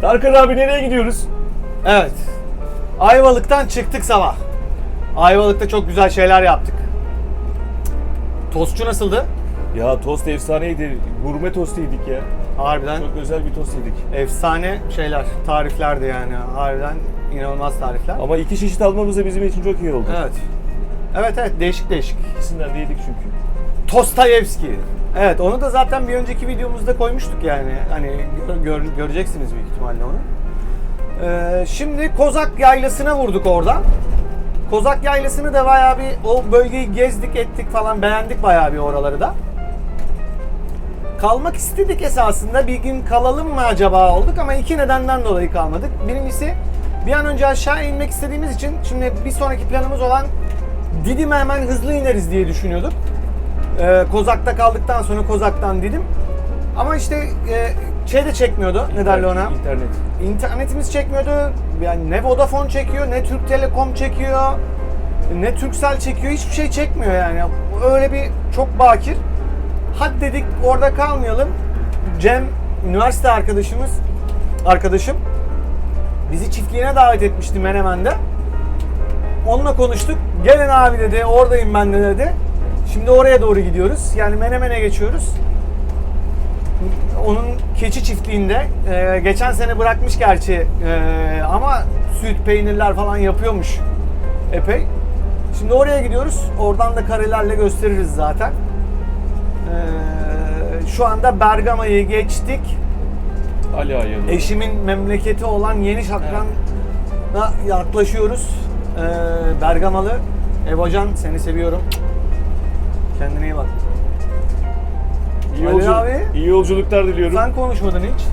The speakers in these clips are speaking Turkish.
Tarkan abi nereye gidiyoruz? Evet. Ayvalık'tan çıktık sabah. Ayvalık'ta çok güzel şeyler yaptık. Tostçu nasıldı? Ya tost efsaneydi. Gurme tost yedik ya. Harbiden Çok özel bir tost yedik. efsane şeyler, tariflerdi yani. Harbiden inanılmaz tarifler. Ama iki çeşit almamız da bizim için çok iyi oldu. Evet. Evet evet değişik değişik. İkisinden de yedik çünkü. Tostayevski. Evet onu da zaten bir önceki videomuzda koymuştuk yani. Hani gör- göreceksiniz büyük ihtimalle onu. Ee, şimdi Kozak Yaylası'na vurduk oradan. Kozak Yaylası'nı da bayağı bir o bölgeyi gezdik ettik falan beğendik bayağı bir oraları da. Kalmak istedik esasında bir gün kalalım mı acaba olduk ama iki nedenden dolayı kalmadık. Birincisi bir an önce aşağı inmek istediğimiz için şimdi bir sonraki planımız olan Didim'e hemen hızlı ineriz diye düşünüyorduk. Ee, Kozak'ta kaldıktan sonra Kozak'tan Didim. Ama işte e, şey de çekmiyordu. Ne derler ona? İnternet. İnternetimiz çekmiyordu. Yani ne Vodafone çekiyor, ne Türk Telekom çekiyor, ne Turkcell çekiyor. Hiçbir şey çekmiyor yani. Öyle bir çok bakir. Hadi dedik orada kalmayalım. Cem, üniversite arkadaşımız, arkadaşım bizi çiftliğine davet etmişti Menemen'de. Onunla konuştuk. Gelin abi dedi, oradayım ben de dedi. Şimdi oraya doğru gidiyoruz. Yani Menemen'e geçiyoruz onun keçi çiftliğinde e, geçen sene bırakmış gerçi e, ama süt peynirler falan yapıyormuş epey. Şimdi oraya gidiyoruz. Oradan da karelerle gösteririz zaten. E, şu anda Bergama'yı geçtik. Ali Ayalı. Eşimin memleketi olan Yeni Şakran'a yaklaşıyoruz. E, Bergamalı. Evocan seni seviyorum. Kendine iyi bak. İyi, Ali yolculuk- abi. iyi yolculuklar diliyorum. Sen konuşmadın hiç.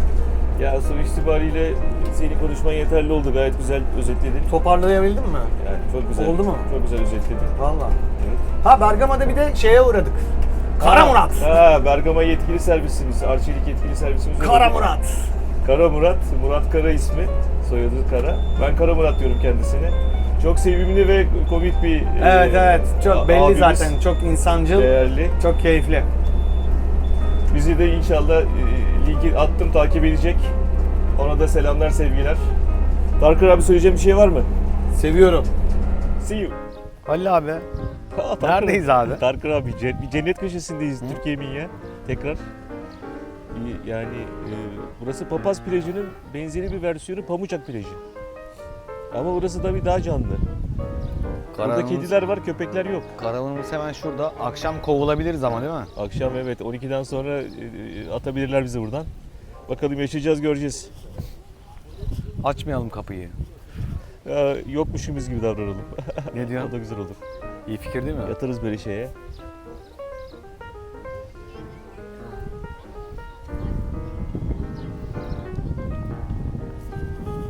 Ya sonuç itibariyle senin konuşman yeterli oldu. Gayet güzel özetledin. Toparlayabildin mi? Yani çok güzel. Oldu mu? Çok güzel özetledin. Valla. Evet. Ha Bergama'da bir de şeye uğradık. Kara Murat. Ha, Bergama yetkili servisimiz, Arçelik yetkili servisimiz. Kara. Murat. Kara Murat, Murat Kara ismi. Soyadı Kara. Ben Kara Murat diyorum kendisine. Çok sevimli ve komik bir Evet e, evet çok a- belli abimiz. zaten çok insancıl, Değerli. çok keyifli. Bizi de inşallah e, linki attım takip edecek. Ona da selamlar sevgiler. Darkar abi söyleyeceğim bir şey var mı? Seviyorum. See you. Halil abi. Neredeyiz abi? Tarkan abi ce- bir cennet köşesindeyiz Türkiye'min ya. Tekrar. Yani e, burası Papaz plajının benzeri bir versiyonu Pamuçak plajı. Ama burası da bir daha canlı. Burada kediler var, köpekler yok. Karavanımız hemen şurada. Akşam kovulabiliriz ama değil mi? Akşam evet 12'den sonra e, e, atabilirler bizi buradan. Bakalım yaşayacağız, göreceğiz. Açmayalım kapıyı. Ya, yokmuşumuz gibi davranalım. Ne o diyorsun? da güzel olur. İyi fikir değil mi? Yatarız böyle şeye.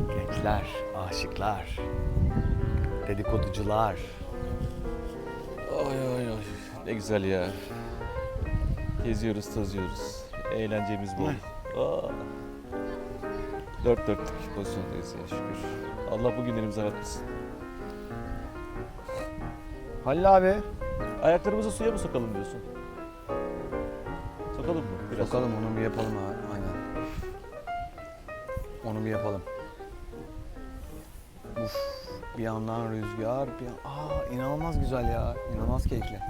Gençler, aşıklar, dedikoducular. Ay ay ay ne güzel ya. Geziyoruz, tozuyoruz. Eğlencemiz bol. Aa. Dört dörtlük pozisyondayız ya şükür. Allah bu günlerimizi aratmasın. Halil abi. Ayaklarımızı suya mı sokalım diyorsun? Sokalım mı? Biraz Bakalım onu bir yapalım abi. Aynen. Onu bir yapalım. Uf, bir yandan rüzgar, bir yan... Aa inanılmaz güzel ya. İnanılmaz keyifli.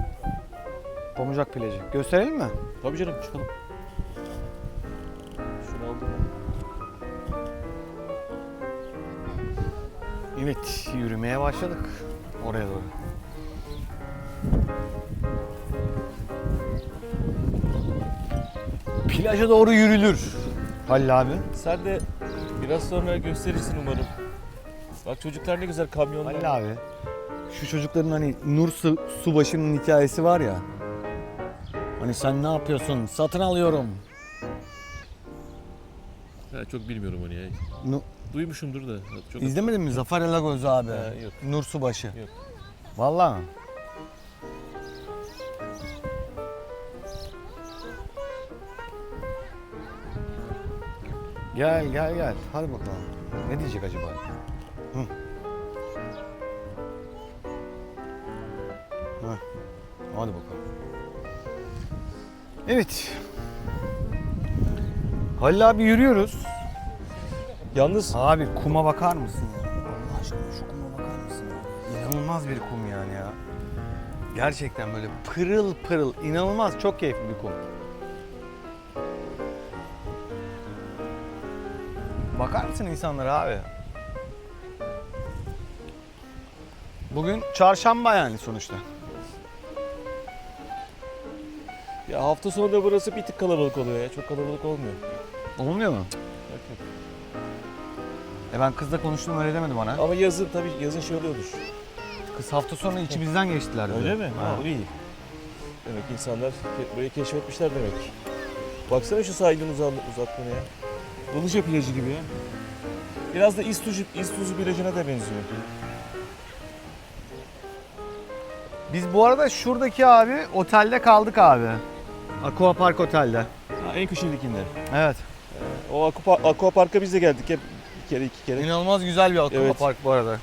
Pamucak plajı. Gösterelim mi? Tabii canım çıkalım. Şunu aldım. Evet, yürümeye başladık. Oraya doğru. Plaja doğru yürülür. Halil abi. Sen de biraz sonra gösterirsin umarım. Bak çocuklar ne güzel kamyonlar. Halil abi. Şu çocukların hani Nur Su, Subaşı'nın hikayesi var ya. Hani sen ne yapıyorsun? Satın alıyorum. Ha, çok bilmiyorum onu ya. Nu- Duymuşumdur da. Çok İzlemedin mi Zafer Alagöz abi? Ha, yok. Nur Subaşı. Yok. Vallahi. Gel gel gel. Hadi bakalım. Ne diyecek acaba? Hı. Hı. Hadi bakalım. Evet. Halil abi yürüyoruz. Yalnız Abi kuma bakar mısın ya? Allah aşkına şu kuma bakar mısın ya? İnanılmaz bir kum yani ya. Gerçekten böyle pırıl pırıl, inanılmaz çok keyifli bir kum. Bakar mısın insanlara abi? Bugün çarşamba yani sonuçta. ya hafta sonu da burası bir tık kalabalık oluyor ya. Çok kalabalık olmuyor. Olmuyor mu? Yok, yok. E ben kızla konuştum öyle demedi bana. Ama yazın tabii yazın şey oluyordur. Kız hafta sonu içimizden geçtiler. dedi. Öyle mi? Ha. Ha, iyi. Demek insanlar ke- burayı keşfetmişler demek. Baksana şu sahilin uzan, uzaklığına ya. Ilıca plajı gibi ya. Biraz da İstuzu, İstuzu plajına da benziyor. Biz bu arada şuradaki abi otelde kaldık abi. Aqua Park Otel'de. Ha, en kışındakinde. Evet. O aqua, aqua parka biz de geldik hep bir kere iki kere. İnanılmaz güzel bir Aqua Evet. Park bu arada.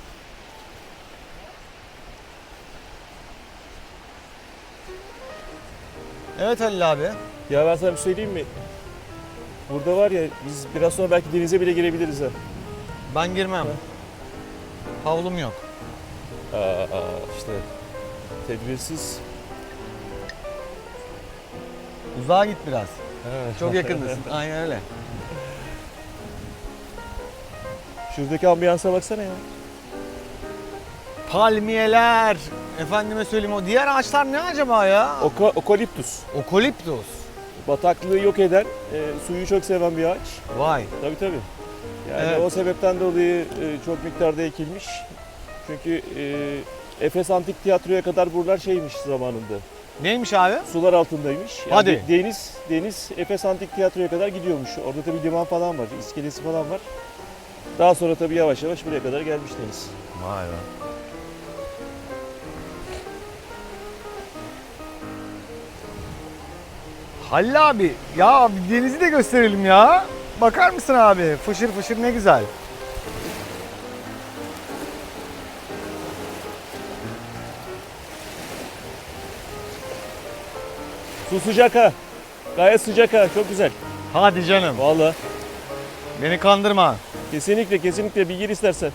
Evet Halil abi. Ya ben sana bir söyleyeyim mi? Burada var ya biz biraz sonra belki denize bile girebiliriz ha. Ben girmem. Havlum yok. Aa, aa, işte tedbirsiz. Uzağa git biraz. Ha. Çok yakındasın. Aynen öyle. Şuradaki ambiyansa baksana ya. Palmiyeler. Efendime söyleyeyim o diğer ağaçlar ne acaba ya? Oka, okaliptus. Okoliptus. Bataklığı yok eden, e, suyu çok seven bir ağaç. Vay. Tabii tabii. Yani Evet. o sebepten dolayı e, çok miktarda ekilmiş. Çünkü e, Efes Antik Tiyatro'ya kadar buralar şeymiş zamanında. Neymiş abi? Sular altındaymış. Yani Hadi. Deniz, deniz Efes Antik Tiyatro'ya kadar gidiyormuş. Orada tabii liman falan var, iskelesi falan var. Daha sonra tabii yavaş yavaş buraya kadar gelmiş deniz. Vay be. Halil abi ya bir denizi de gösterelim ya. Bakar mısın abi? Fışır fışır ne güzel. Su sıcak ha. Gayet sıcak ha. Çok güzel. Hadi canım. Vallahi. Beni kandırma. Kesinlikle kesinlikle bir gir istersen.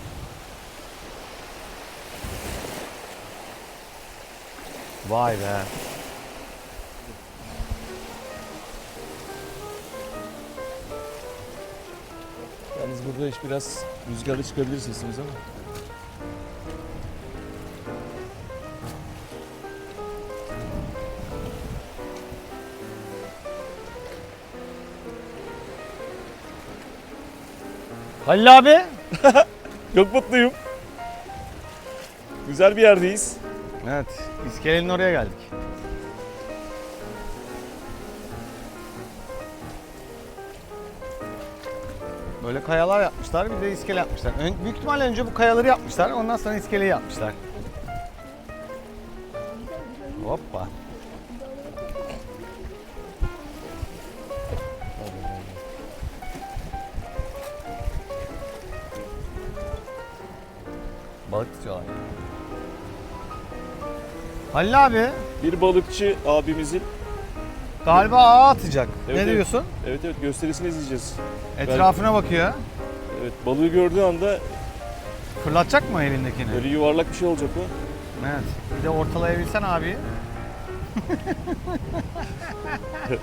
Vay be. Yalnız burada iş biraz rüzgarlı çıkabilir sesimiz ama. Halil abi. Çok mutluyum. Güzel bir yerdeyiz. Evet. İskelenin oraya geldik. Böyle kayalar yapmışlar, bir de iskele yapmışlar. Ön- büyük ihtimalle önce bu kayaları yapmışlar, ondan sonra iskeleyi yapmışlar. Balık tutuyorlar. Halil abi Bir balıkçı abimizin galiba ağ atacak. Evet, ne evet. diyorsun? evet evet gösterisini izleyeceğiz. Etrafına bakıyor. Evet balığı gördüğü anda Fırlatacak mı elindekini? böyle yuvarlak bir şey olacak o. Evet. Bir de ortalayabilsen abi.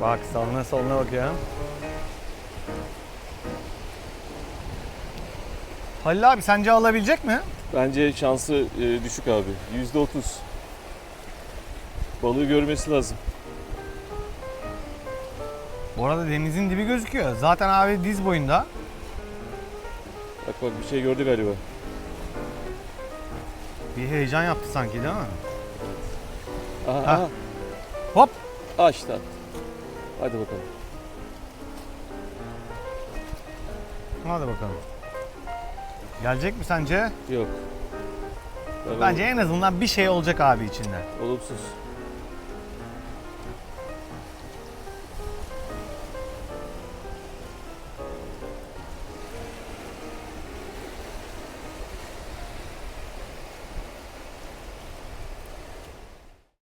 Bak sağına soluna bakıyor. Halil abi sence alabilecek mi? Bence şansı e, düşük abi. Yüzde otuz. Balığı görmesi lazım. Bu arada denizin dibi gözüküyor. Zaten abi diz boyunda. Bak bak bir şey gördü galiba. Bir heyecan yaptı sanki değil mi? Aha, Ha. aha. Hop. Açtı attı. Hadi bakalım. Hadi bakalım. Gelecek mi sence? Yok. Ben Bence en azından bir şey olacak abi içinde. Olumsuz.